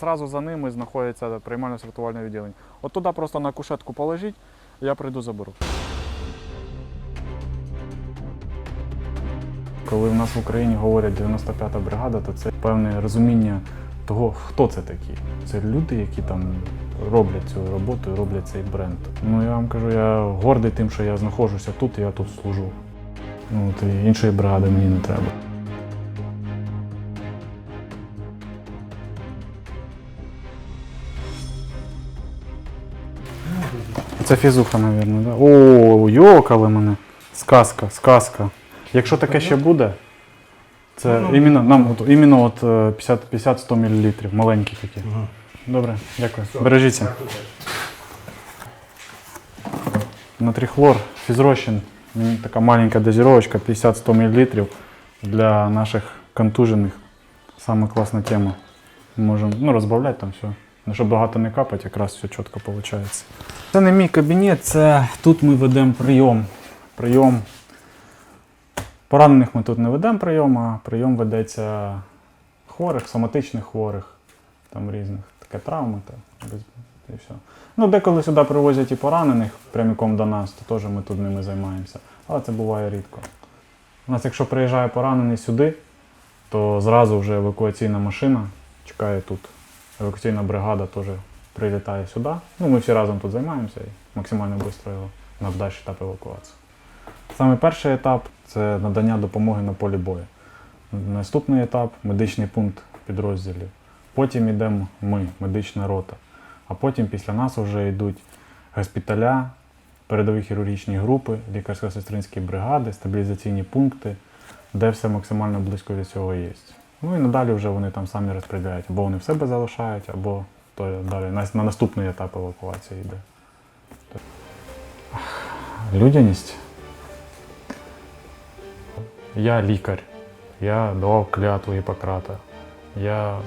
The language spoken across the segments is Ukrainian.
Зразу за ними знаходиться приймальне сортувальне відділення. От туди просто на кушетку положіть, я прийду заберу. Коли в нас в Україні говорять 95-та бригада, то це певне розуміння того, хто це такі. Це люди, які там роблять цю роботу і роблять цей бренд. Ну я вам кажу, я гордий тим, що я знаходжуся тут і я тут служу. Ну, от і іншої бригади мені не треба. Це фізуха, мабуть, да? О, йокали мене. Сказка, сказка. Якщо таке ще буде, це іменно, нам от, іменно от е, 50 50-100 мл, маленькі такі. Добре, дякую. Бережіться. Натрихлор, фізрощин, така маленька дозировочка, 50-100 мл для наших контужених. Саме класна тема. Можемо ну, розбавляти там все. Щоб багато не капати, якраз все чітко виходить. Це не мій кабінет, це тут ми ведемо прийом. Прийом. Поранених ми тут не ведемо прийом, а прийом ведеться хворих, соматичних хворих, там різних. Таке травми та і все. Ну, деколи сюди привозять і поранених прямиком до нас, то теж ми тут ними займаємося. Але це буває рідко. У нас, якщо приїжджає поранений сюди, то зразу вже евакуаційна машина чекає тут. Евакуаційна бригада теж прилітає сюди. Ну, ми всі разом тут займаємося і максимально швидко його на далі етап евакуації. Саме перший етап це надання допомоги на полі бою. Наступний етап медичний пункт в підрозділі. Потім йдемо ми, медична рота. А потім після нас вже йдуть госпіталя, передові хірургічні групи, лікарсько-сестринські бригади, стабілізаційні пункти, де все максимально близько від цього є. Ну і надалі вже вони там самі розподіляють, або вони в себе залишають, або то далі на, на наступний етап евакуації йде. Людяність. Я лікар. Я давав клятву Гіппократа. Я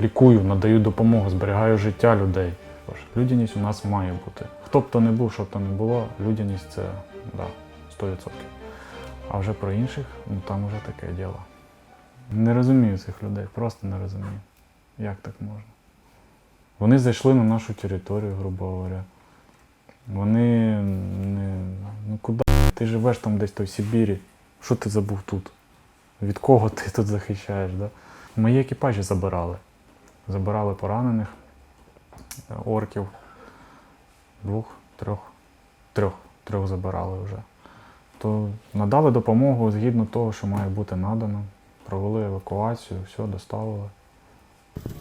лікую, надаю допомогу, зберігаю життя людей. Людяність у нас має бути. Хто б то не був, що б то не було, людяність це да, 100%. А вже про інших, ну там вже таке діло. Не розумію цих людей, просто не розумію. Як так можна? Вони зайшли на нашу територію, грубо говоря. Вони не. Ну куди? Ти живеш там десь то в Сибірі. Що ти забув тут? Від кого ти тут захищаєш? Да? Мої екіпажі забирали. Забирали поранених орків. Двох, трьох, трьох, трьох забирали вже. То надали допомогу згідно того, що має бути надано. Провели евакуацію, все, доставили.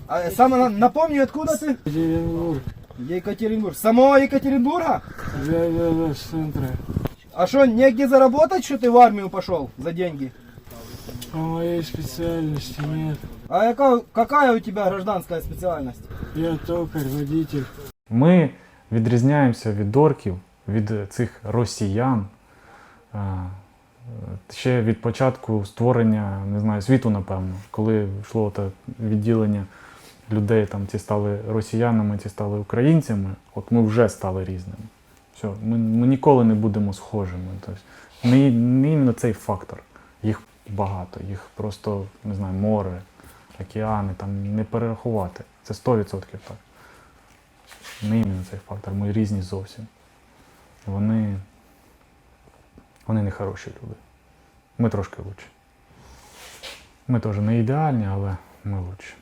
А сам на- напомни, откуда ты? Екатеринбург. Екатеринбург. С Самого Екатеринбурга? Я, я, я с центра. А что, негде заработать, что ты в армию пошел за деньги? По моей специальности нет. А яка, какая у тебя гражданская специальность? Я токарь, водитель. Ми відрізняємося від орків, від цих росіян. е, Ще від початку створення, не знаю, світу, напевно, коли йшло те відділення людей, там ці стали росіянами, ці стали українцями, от ми вже стали різними. Все, ми, ми ніколи не будемо схожими. Тобто, не, не іменно цей фактор. Їх багато, їх просто, не знаю, море, океани, там не перерахувати. Це 100% так. Не іменно цей фактор, ми різні зовсім. Вони, вони не хороші люди. Ми трошки лучше. Ми теж не ідеальні, але ми лучші.